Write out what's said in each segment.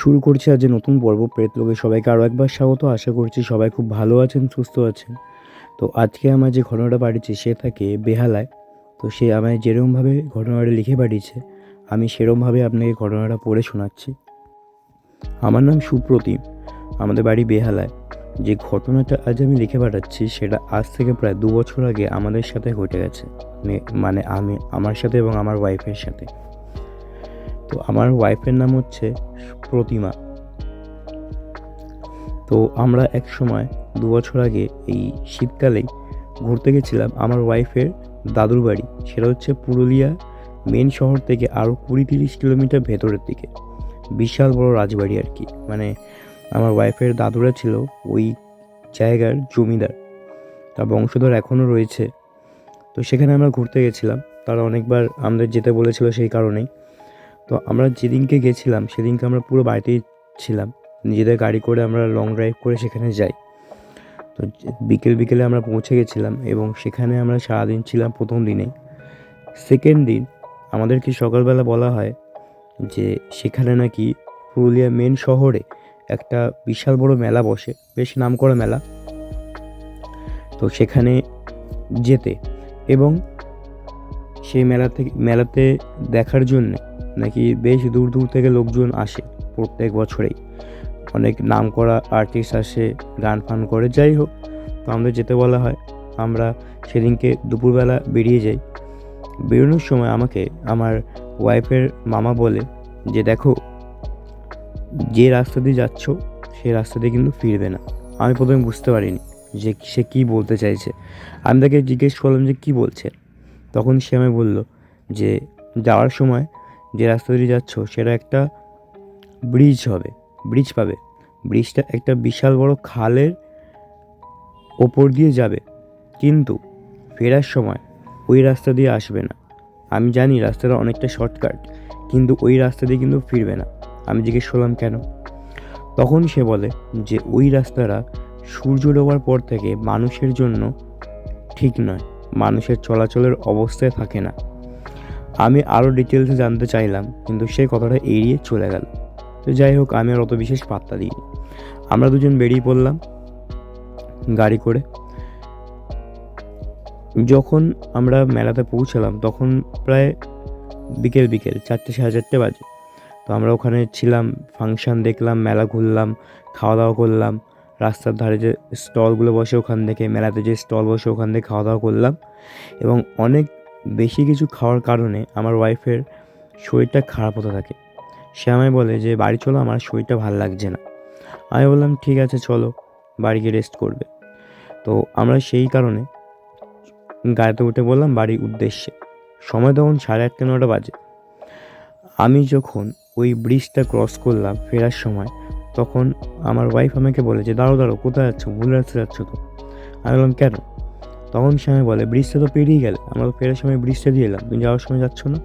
শুরু করছি আজ নতুন পর্ব প্রেতলোকে সবাইকে আরও একবার স্বাগত। আশা করছি সবাই খুব ভালো আছেন, সুস্থ আছেন। তো আজকে আমার যে ঘটনাটা পাঠিয়েছে সে থাকে বেহালায়। তো সে আমায় যেরকমভাবে ঘটনাটা লিখে পাঠিয়েছে আমি সেরকমভাবে আপনাকে ঘটনাটা পড়ে শোনাচ্ছি। আমার নাম সুপ্রতিম, আমাদের বাড়ি বেহালায়। যে ঘটনাটা আজ আমি লিখে পাঠাচ্ছি সেটা আজ থেকে প্রায় দু বছর আগে আমাদের সাথে ঘটে গেছে। মানে আমি আমার সাথে এবং আমার ওয়াইফের সাথে। তো আমার ওয়াইফের নাম হচ্ছে প্রতিমা। তো আমরা এক সময় দু বছর আগে এই শীতকালেই ঘুরতে গেছিলাম আমার ওয়াইফের দাদুর বাড়ি। সেটা হচ্ছে পুরুলিয়া মেন শহর থেকে আরও কুড়ি তিরিশ কিলোমিটার ভেতরের দিকে। বিশাল বড় রাজবাড়ি আর কি। মানে আমার ওয়াইফের দাদুরা ছিল ওই জায়গার জমিদার। তার বংশধর এখনও রয়েছে। তো সেখানে আমরা ঘুরতে গেছিলাম। তারা অনেকবার আমাদের যেতে বলেছিল সেই কারণেই। তো আমরা যেদিনকে গেছিলাম, সেদিনকে আমরা পুরো বাড়িতেই ছিলাম। নিজেদের গাড়ি করে আমরা লং ড্রাইভ করে সেখানে যাই। তো বিকেল বিকেলে আমরা পৌঁছে গেছিলাম এবং সেখানে আমরা সারাদিন ছিলাম প্রথম দিনে সেকেন্ড দিন, আমাদেরকে সকালবেলা বলা হয় যে সেখানে নাকি পুরুলিয়া মেন শহরে একটা বিশাল বড় মেলা বসে, বেশ নামকরা মেলা। তো সেখানে যেতে এবং সেই মেলা থেকে মেলাতে দেখার জন্যে নাকি বেশ দূর দূর থেকে লোকজন আসে প্রত্যেক বছরেই। অনেক নাম করা আর্টিস্ট আসে, গান ফান করে, যাই হোক, তো আমাদের যেতে বলা হয়। আমরা সেদিনকে দুপুরবেলা বেরিয়ে যাই। বেরোনোর সময় আমাকে আমার ওয়াইফের মামা বলে যে, দেখো, যে রাস্তা দিয়ে যাচ্ছ সেই রাস্তা দিয়ে কিন্তু ফিরবে না। আমি প্রথমে বুঝতে পারিনি যে সে কী বলতে চাইছে। আমি তাকে জিজ্ঞেস করলাম যে, কী বলছে? তখন সে আমায় বলল যে, যাওয়ার সময় যে রাস্তা দিয়ে যাচ্ছ, সেটা একটা ব্রিজ হবে। ব্রিজ পাবে। ব্রিজটা একটা বিশাল বড় খালের ওপর দিয়ে যাবে। কিন্তু ফেরার সময় ওই রাস্তা দিয়ে আসবে না। আমি জানি রাস্তাটা অনেকটা শর্টকাট কিন্তু ওই রাস্তা দিয়ে কিন্তু ফিরবে না। আমি জিজ্ঞেস করলাম, কেন? তখন সে বলে যে, ওই রাস্তাটা সূর্য ডোবার পর থেকে মানুষের জন্য ঠিক নয়। মানুষের চলাচলের অবস্থায় থাকে না। আমি আরও ডিটেলসে জানতে চাইলাম, কিন্তু সেই কথাটা এড়িয়ে চলে গেল। তো যাই হোক, আমি আর অত বিশেষ পাত্তা দিইনি। আমরা দুজন বেরিয়ে পড়লাম গাড়ি করে। যখন আমরা মেলাতে পৌঁছালাম, তখন প্রায় বিকেল বিকেল, চারটে সাড়ে চারটে বাজে। তো আমরা ওখানে ছিলাম ফাংশন দেখলাম, মেলা ঘুরলাম খাওয়া দাওয়া করলাম। রাস্তার ধারে যে স্টলগুলো বসে ওখান থেকে, মেলাতে যে স্টল বসে ওখান থেকে খাওয়া দাওয়া করলাম। এবং অনেক বেশি কিছু খাওয়ার কারণে আমার ওয়াইফের শরীরটা খারাপ হতে থাকে। সে আমায় বলে যে, বাড়ি চলো, আমার শরীরটা ভালো লাগছে না। আমি বললাম, ঠিক আছে, চলো, বাড়ি গিয়ে রেস্ট করবে। তো আমরা সেই কারণে গাড়িতে উঠে বললাম বাড়ির উদ্দেশ্যে। সময় তখন সাড়ে আটটা নটা বাজে। আমি যখন ওই ব্রিজটা ক্রস করলাম ফেরার সময়, তখন আমার ওয়াইফ আমাকে বলে যে দাঁড়ো দাঁড়ো কোথায় যাচ্ছ? ভুল রাস্তা যাচ্ছ তো? আমি বললাম, কেন? তখন সে আমায় বলে ব্রিজটা তো পেরিয়ে গেলে, আমরা তো ফেরার সময় ব্রিজটা দিয়ে এলাম, তুমি যাওয়ার সময় যাচ্ছ না?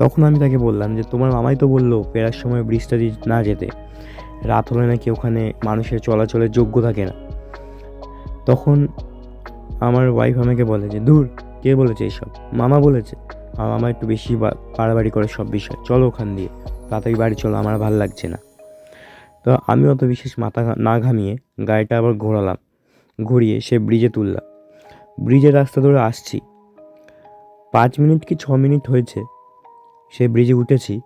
তখন আমি তাকে বললাম যে, তোমার মামাই তো বলল ফেরার সময় ব্রিজটা দিয়ে না যেতে। রাত হলে নাকি ওখানে মানুষের চলাচলের যোগ্য থাকে না। তখন আমার ওয়াইফ আমাকে বলে যে, দূর, কে বলেছে এইসব মামা বলেছে আর মামা একটু বেশি বাড়াবাড়ি করে সব বিষয়, চলো ওখান দিয়ে, তাড়াতাড়ি বাড়ি চলো, আমার ভালো লাগছে না। তো আমি অত বিশেষ মাথা না ঘামিয়ে গাড়িটা আবার ঘোরালাম, ঘুরিয়ে সে ব্রিজে তুললাম। ব্রিজের রাস্তা ধরে আসছি। পাঁচ মিনিট কি ছ মিনিট হয়েছে? সে ব্রিজে উঠেছি।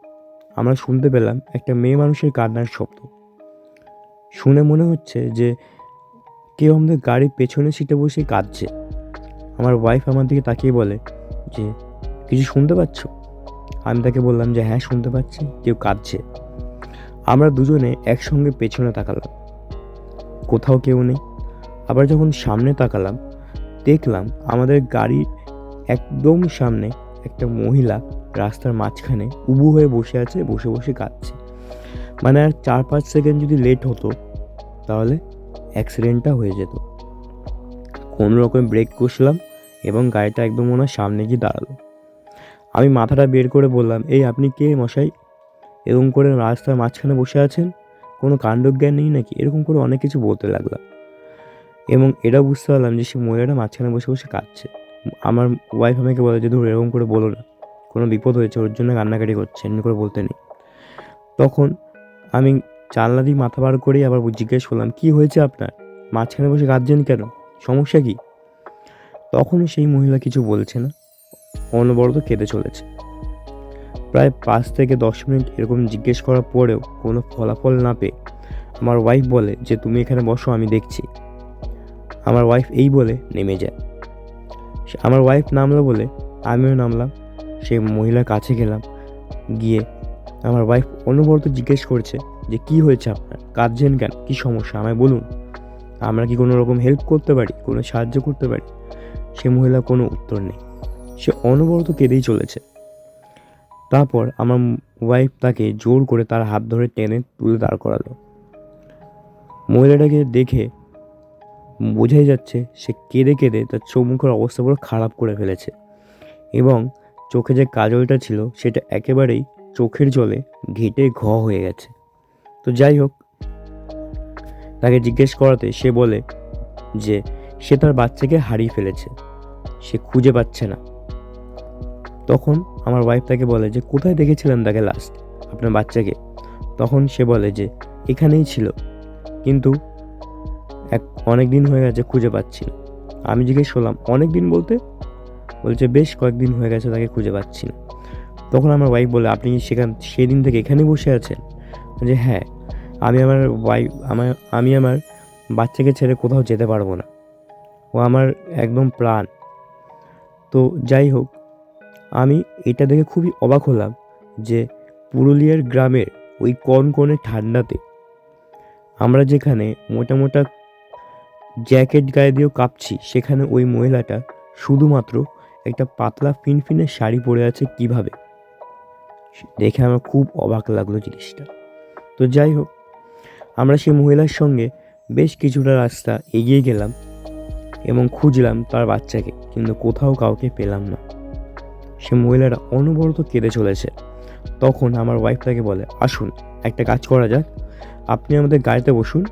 আমরা শুনতে পেলাম একটা মেয়ে মানুষের কান্নার শব্দ। শুনে মনে হচ্ছে যে কেউ আমাদের গাড়ির পেছনে সিটে বসে কাঁদছে। আমার ওয়াইফ আমার দিকে তাকিয়ে বলে, যে, কিছু শুনতে পাচ্ছ? আমি তাকে বললাম যে হ্যাঁ শুনতে পাচ্ছি, কেউ কাঁদছে। আমরা দুজনে একসঙ্গে পেছনে তাকালাম। কোথাও কেউ নেই। আবার যখন সামনে তাকালাম দেখলাম আমাদের গাড়ির একদম সামনে একটা মহিলা রাস্তার মাঝখানে উবু হয়ে বসে আছে, বসে বসে কাঁদছে। মানে আর চার পাঁচ সেকেন্ড যদি লেট হতো, তাহলে অ্যাক্সিডেন্টটা হয়ে যেত। কোনো রকম ব্রেক কষলাম এবং গাড়িটা একদম ওনার সামনে গিয়ে দাঁড়াল। আমি মাথাটা বের করে বললাম, এই আপনি কে মশাই? এরকম করে রাস্তার মাঝখানে বসে আছেন? কোনো কাণ্ডজ্ঞান নেই নাকি? এরকম করে অনেক কিছু বলতে লাগলাম। এবং এটাও বুঝতে পারলাম যে সে মহিলাটা মাঝখানে বসে বসে কাঁদছে। আমার ওয়াইফ আমাকে বলে যে, ধর, এরকম করে বলো না। কোনো বিপদ হয়েছে, ওর জন্য কান্নাকাটি করছে, এমনি করে বলতে নেই। তখন আমি জানলা দিয়ে মাথা বার করেই আবার জিজ্ঞেস করলাম, কি হয়েছে আপনার? মাঝখানে বসে কাঁদছেন কেন? সমস্যা কি? তখন সেই মহিলা কিছু বলছে না। অনবরত কেঁদে চলেছে। প্রায় পাঁচ থেকে দশ মিনিট এরকম জিজ্ঞেস করার পরেও কোনো ফলাফল না পেয়ে আমার ওয়াইফ বলে যে, তুমি এখানে বসো, আমি দেখছি। আমার ওয়াইফ এই বলে নেমে যায়। আমার ওয়াইফ নামলো বলে আমিও নামলাম। সেই মহিলার কাছে গেলাম। গিয়ে আমার ওয়াইফ অনবরত জিজ্ঞেস করছে যে, কি হয়েছে আপনার? কাঁদছেন কেন? কী সমস্যা? আমায় বলুন। আমরা কি কোনো রকম হেল্প করতে পারি? কোনো সাহায্য করতে পারি? সে মহিলা কোনো উত্তর নেই। সে অনবরত কেঁদেই চলেছে। তারপর আমার ওয়াইফ তাকে জোর করে তার হাত ধরে টেনে তুলে দাঁড় করালো। মহিলাটাকে দেখে বোঝাই যাচ্ছে সে কেঁদে কেঁদে তার চোখ মুখের অবস্থা পুরো খারাপ করে ফেলেছে। এবং চোখে যে কাজলটা ছিল সেটা একেবারেই চোখের জলে ঘেটে ঘ হয়ে গেছে। তো যাই হোক, তাকে জিজ্ঞেস করাতে সে বলে যে, সে তার বাচ্চাকে হারিয়ে ফেলেছে। সে খুঁজে পাচ্ছে না। তখন আমার ওয়াইফ তাকে বলে যে, কোথায় দেখেছিলেন তাকে লাস্ট আপনার বাচ্চাকে? তখন সে বলে যে, এখানেই ছিল। কিন্তু এক অনেক দিন হয়ে গেছে খুঁজে পাচ্ছি না আমি জিজ্ঞেস করলাম অনেক দিন বলতে? বলছে, বেশ কয়েকদিন হয়ে গেছে তাকে খুঁজে পাচ্ছি না। তখন আমার ওয়াইফ বলে আপনি কি সেখান, সেদিন থেকে এখানে বসে আছেন? যে হ্যাঁ আমি আমার ওয়াইফ আমার, আমি আমার বাচ্চাকে ছেড়ে কোথাও যেতে পারব না। ও আমার একদম প্রাণ। তো যাই হোক, আমি এটা দেখে খুবই অবাক হলাম যে পুরুলিয়ার গ্রামের ওই কনকনে ঠান্ডাতে আমরা যেখানে মোটা মোটা জ্যাকেট গায়ে দিয়েও কাঁপছি। সেখানে ওই মহিলাটা শুধুমাত্র একটা পাতলা ফিনফিনে শাড়ি পরে আছে কীভাবে? দেখে আমার খুব অবাক লাগল জিনিসটা। তো যাই হোক, আমরা সেই মহিলার সঙ্গে বেশ কিছুটা রাস্তা এগিয়ে গেলাম এবং খুঁজলাম তার বাচ্চাকে, কিন্তু কোথাও কাউকে পেলাম না। সে মহিলাটা অনবরত কেঁদে চলেছে। তখন আমার ওয়াইফ তাকে বলে, আসুন, একটা কাজ করা যাক। আপনি আমাদের গাড়িতে বসুন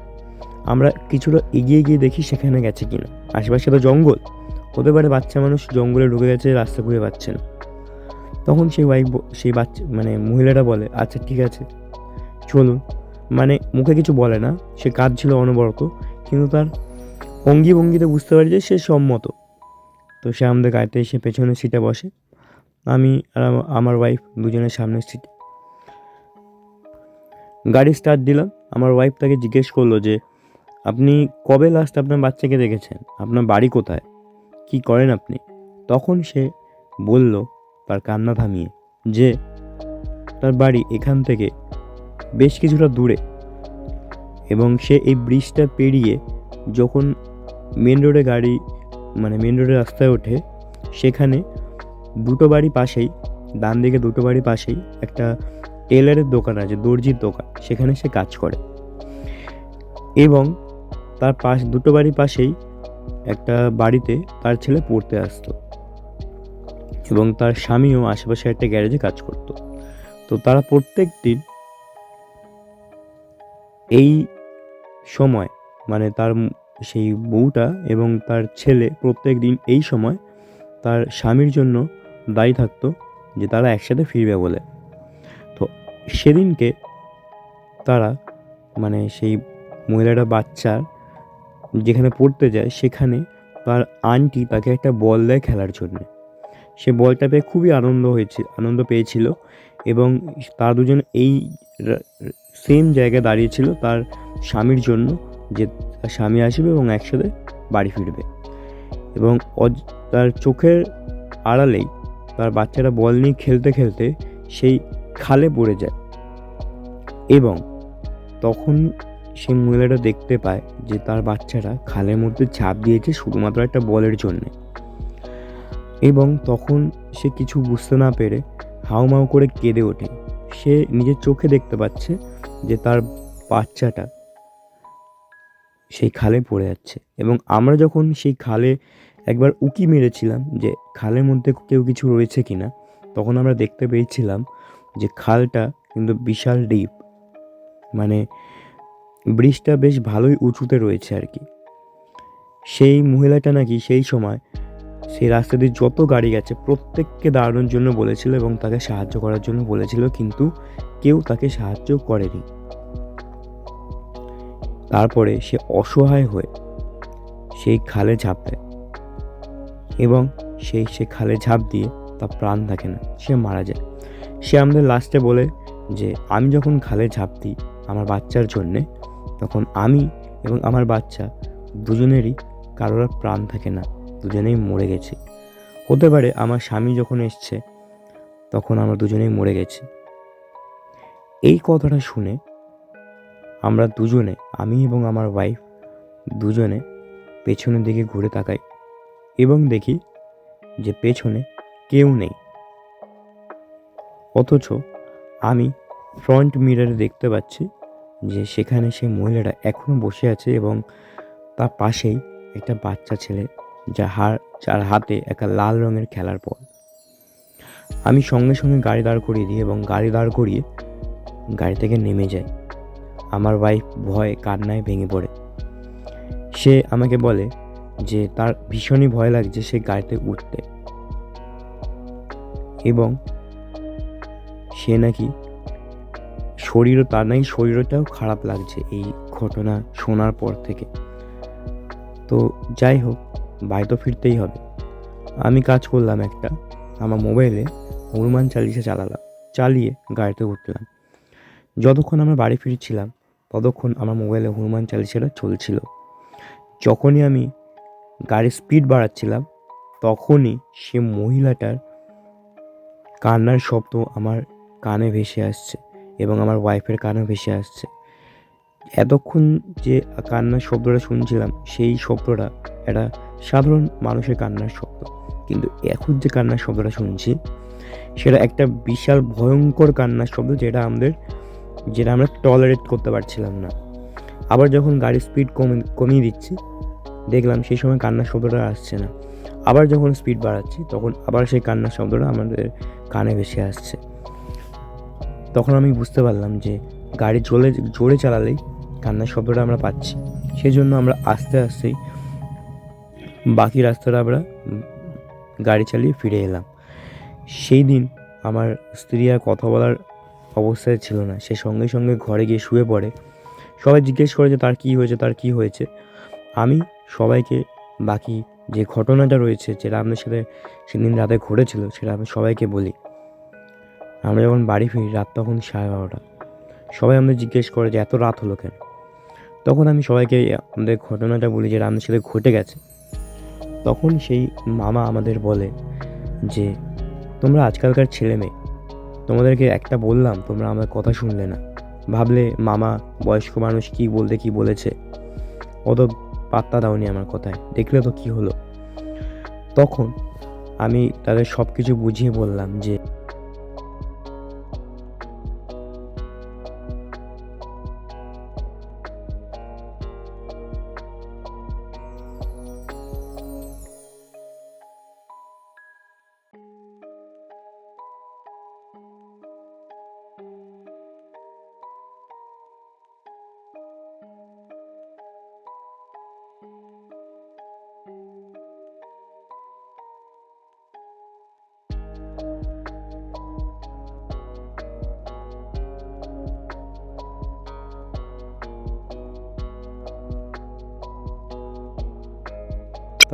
আমরা কিছুটা এগিয়ে গিয়ে দেখি সেখানে গেছে কিনা। আশেপাশে তো জঙ্গল। হতে পারে বাচ্চা মানুষ জঙ্গলে ঢুকে গেছে, রাস্তা খুঁজে পাচ্ছে না। তখন সেই ওয়াইফ সেই বাচ্চা মানে মহিলাটা বলে আচ্ছা ঠিক আছে। চলুন। মানে মুখে কিছু বলে না। সে কাজ ছিল অনবরত, কিন্তু তার অঙ্গি ভঙ্গিতে বুঝতে পারি যে সে সম্মত। তো সে আমাদের গাড়িতে এসে পেছনের সিটে বসে। আমি আর আমার ওয়াইফ দুজনের সামনের সিটে গাড়ি স্টার্ট দিলাম। আমার ওয়াইফ তাকে জিজ্ঞেস করল যে আপনি কবে লাস্ট আপনার বাচ্চাকে দেখেছেন? আপনার বাড়ি কোথায়? কি করেন আপনি? তখন সে বলল তার কান্না থামিয়ে যে, তার বাড়ি এখান থেকে বেশ কিছুটা দূরে। এবং সে এই ব্রিজটা পেরিয়ে যখন মেন রোডে গাড়ি মানে মেন রোডের রাস্তায় ওঠে, সেখানে দুটো বাড়ি পাশেই, ডান দিকে দুটো বাড়ি পাশেই একটা টেলারের দোকান আছে, দর্জির দোকান। সেখানে সে কাজ করে। এবং তার পাশ, দুটো বাড়ির পাশেই একটা বাড়িতে তার ছেলে পড়তে আসতো এবং তার স্বামীও আশেপাশে একটা গ্যারেজে কাজ করতো। তো তারা প্রত্যেক দিন এই সময় মানে তার সেই বউটা এবং তার ছেলে প্রত্যেক দিন এই সময় তার স্বামীর জন্য দায়ী থাকতো যে তারা একসাথে ফিরবে বলে। তো সেদিনকে তারা মানে সেই মহিলাটা বাচ্চার যেখানে পড়তে যায়, সেখানে তার আন্টি তাকে একটা বল দেয় খেলার জন্য। সে বলটা পেয়ে খুবই আনন্দ হয়েছে, আনন্দ পেয়েছিল এবং তারা দুজন এই সেম জায়গায় দাঁড়িয়েছিল তার স্বামীর জন্য যে তার স্বামী আসবে এবং একসাথে বাড়ি ফিরবে। এবং তার চোখের আড়ালেই তার বাচ্চারা বল নিয়ে খেলতে খেলতে সেই খালে পড়ে যায়। এবং তখন সেই মহিলাটা দেখতে পায় যে তার বাচ্চাটা খালের মধ্যে ঝাঁপ দিয়েছে শুধুমাত্র একটা বলের জন্যে। এবং তখন সে কিছু বুঝতে না পেরে হাউমাউ করে কেঁদে ওঠে। সে নিজের চোখে দেখতে পাচ্ছে যে তার বাচ্চাটা সেই খালে পড়ে যাচ্ছে এবং আমরা যখন সেই খালে একবার উকি মেরেছিলাম যে খালের মধ্যে কেউ কিছু রয়েছে কিনা, তখন আমরা দেখতে পেয়েছিলাম যে খালটা কিন্তু বিশাল ডিপ। মানে ব্রিজটা বেশ ভালোই উঁচুতে রয়েছে আর কি। সেই মহিলাটা নাকি সেই সময় সেই রাস্তা দিয়ে যত গাড়ি গেছে, প্রত্যেককে দাঁড়ানোর জন্য বলেছিল এবং তাকে সাহায্য করার জন্য বলেছিল, কিন্তু কেউ তাকে সাহায্য করেনি। তারপরে সে অসহায় হয়ে সেই খালে ঝাঁপ দেয় এবং সেই সে খালে ঝাঁপ দিয়ে তার প্রাণ থাকে না, সে মারা যায়। সে আমাদের লাস্টে বলে যে, আমি যখন খালে ঝাঁপ দিই আমার বাচ্চার জন্যে তখন আমি এবং আমার বাচ্চা দুজনেরই কারোর প্রাণ থাকে না, দুজনেই মরে গেছি। হতে পারে আমার স্বামী যখন এসছে, তখন আমরা দুজনেই মরে গেছি। এই কথাটা শুনে আমরা দুজনে, আমি এবং আমার ওয়াইফ দুজনে পেছনের দিকে ঘুরে তাকাই এবং দেখি যে পেছনে কেউ নেই। অথচ আমি ফ্রন্ট মিররে দেখতে পাচ্ছি যে সেখানে সেই মহিলাটা এখনও বসে আছে এবং তার পাশেই একটা বাচ্চা ছেলে যা হার, যার হাতে একটা লাল রঙের খেলার পর আমি সঙ্গে সঙ্গে গাড়ি দাঁড় করিয়ে দিই এবং গাড়ি দাঁড় করিয়ে গাড়ি থেকে নেমে যাই। আমার ওয়াইফ ভয়ে কান্নায় ভেঙে পড়ে। সে আমাকে বলে যে তার ভীষণই ভয় লাগছে সে গাড়িতে উঠতে। এবং সে নাকি শরীরও তার নাই, শরীরটাও খারাপ লাগছে এই ঘটনা শোনার পর থেকে। তো যাই হোক, বাড়ি তো ফিরতেই হবে। আমি কাজ করলাম একটা, আমার মোবাইলে হনুমান চালিশা চালালাম, চালিয়ে গাড়িতে উঠলাম। যতক্ষণ আমরা বাড়ি ফিরছিলাম, ততক্ষণ আমার মোবাইলে হনুমান চালিশাটা চলছিল। যখনই আমি গাড়ির স্পিড বাড়াচ্ছিলাম, তখনই সে মহিলাটার কান্নার শব্দ আমার কানে ভেসে আসছে। এবং আমার ওয়াইফের কানেও ভেসে আসছে। এতক্ষণ যে কান্নার শব্দটা শুনছিলাম, সেই শব্দটা একটা সাধারণ মানুষের কান্নার শব্দ। কিন্তু এখন যে কান্নার শব্দটা শুনছি, সেটা একটা বিশাল ভয়ঙ্কর কান্নার শব্দ যেটা আমাদের, যেটা আমরা টলারেট করতে পারছিলাম না। আবার যখন গাড়ির স্পিড কমে, কমিয়ে দিচ্ছি, দেখলাম সেই সময় কান্নার শব্দটা আসছে না। আবার যখন স্পিড বাড়াচ্ছি, তখন আবার সেই কান্নার শব্দটা আমাদের কানে ভেসে আসছে। তখন আমি বুঝতে পারলাম যে গাড়ি জোরে জোরে চালালেই কান্নার শব্দটা আমরা পাচ্ছি। সেই জন্য আমরা আস্তে আস্তেই বাকি রাস্তাটা আমরা গাড়ি চালিয়ে ফিরে এলাম। সেই দিন আমার স্ত্রী আর কথা বলার অবস্থায় ছিল না। সে সঙ্গে সঙ্গে ঘরে গিয়ে শুয়ে পড়ে। সবাই জিজ্ঞেস করে যে তার কী হয়েছে, তার কী হয়েছে? আমি সবাইকে বাকি যে ঘটনাটা রয়েছে, যেটা আমাদের সাথে সেদিন রাতে ঘটেছিল, সেটা আমি সবাইকে বলি। আমরা যখন বাড়ি ফিরি, রাত তখন সাড়ে বারোটা। সবাই আমাদের জিজ্ঞেস করে যে, এত রাত হলো কেন? তখন আমি সবাইকে আমাদের ঘটনাটা বলি যে আমাদের সাথে ঘটে গেছে। তখন সেই মামা আমাদের বলে যে, তোমরা আজকালকার ছেলে মেয়ে। তোমাদেরকে একটা বললাম, তোমরা আমার কথা শুনলে না। ভাবলে মামা, বয়স্ক মানুষ, কি বলতে কি বলেছে, অত পাত্তা দাওনি আমার কথায়। দেখলে তো কি হলো? তখন আমি তাদের সব কিছু বুঝিয়ে বললাম যে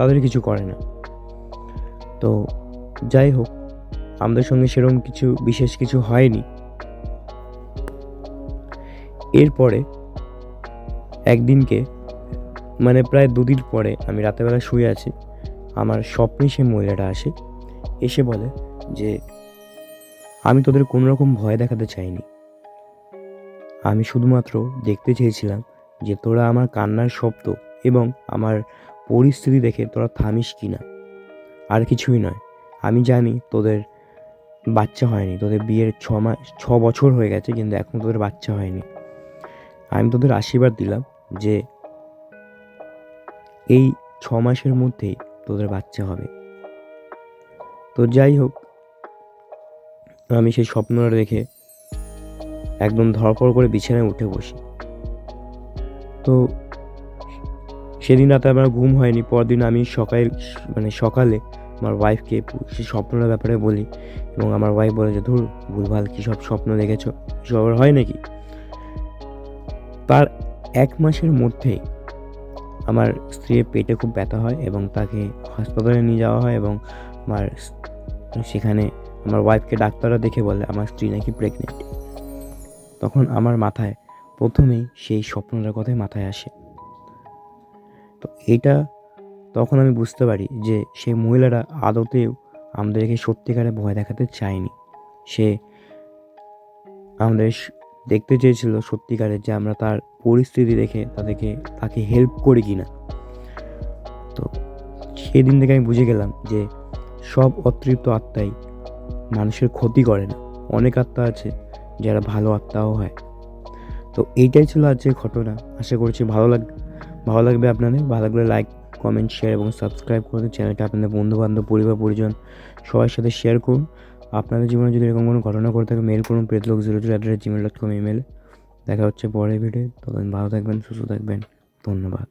তাদের কিছু করে না। তো যাই হোক, আমাদের সঙ্গে সেরকম কিছু, বিশেষ কিছু হয়নি। এরপরে একদিনকে মানে প্রায় দুদিন পরে আমি রাতেরবেলা শুয়ে আছি, আমার স্বপ্নে সে মহিলাটা আসে, এসে বলে যে, আমি তোদের কোনো রকম ভয় দেখাতে চাইনি। আমি শুধুমাত্র দেখতে চেয়েছিলাম যে তোরা আমার কান্নার শব্দ এবং আমার পরিস্থিতি দেখে তোরা থামিস কি না? আর কিছুই নয়। আমি জানি তোদের বাচ্চা হয়নি। তোদের বিয়ের ছ মাস, ছ বছর হয়ে গেছে, কিন্তু এখন তোদের বাচ্চা হয়নি। আমি তোদের আশীর্বাদ দিলাম যে এই ছ মাসের মধ্যেই তোদের বাচ্চা হবে। তো যাই হোক, আমি সেই স্বপ্নটা দেখে একদম ধরপড় করে বিছানায় উঠে বসি। তো সেদিন রাতে আমার ঘুম হয়নি, পরদিন আমি সকাল মানে সকালে আমার ওয়াইফকে সেই স্বপ্নটার ব্যাপারে বলি এবং আমার ওয়াইফ বলে যে, ধুর, ভুলভাল কী সব স্বপ্ন দেখেছ? এসব আবার হয় নাকি? তার এক মাসের মধ্যেই আমার স্ত্রীর পেটে খুব ব্যথা হয় এবং তাকে হাসপাতালে নিয়ে যাওয়া হয় এবং আমার সেখানে আমার ওয়াইফকে ডাক্তাররা দেখে বলে, আমার স্ত্রী নাকি প্রেগনেন্ট তখন আমার মাথায় প্রথমেই সেই স্বপ্নটার কথাই মাথায় আসে। তো এটা তখন আমি বুঝতে পারি যে সেই মহিলারা আদতেও আমাদেরকে সত্যিকারে ভয় দেখাতে চায়নি। সে আমাদের দেখতে চেয়েছিল সত্যিকারে যে আমরা তার পরিস্থিতি দেখে তাদেরকে, তাকে হেল্প করি কি না তো সেদিন থেকে আমি বুঝে গেলাম যে সব অতৃপ্ত আত্মাই মানুষের ক্ষতি করে না। অনেক আত্মা আছে যারা ভালো আত্মাও হয়। তো এইটাই ছিল আজকের ঘটনা। আশা করছি ভালো লাগ ভালো লাগবে আপনাদের, ভালো লাগলে লাইক কমেন্ট শেয়ার এবং সাবস্ক্রাইব করে চ্যানেলটা আপনাদের বন্ধুবান্ধব, পরিবার, পরিজন, সবার সাথে শেয়ার করুন। আপনাদের জীবনে যদি এরকম কোনো ঘটনা করে থাকে মেল করুন প্রেতলোক zero zero at Gmail dot com ইমেলে দেখা হচ্ছে পরের ভিডিও তখন ভালো থাকবেন, সুস্থ থাকবেন। ধন্যবাদ।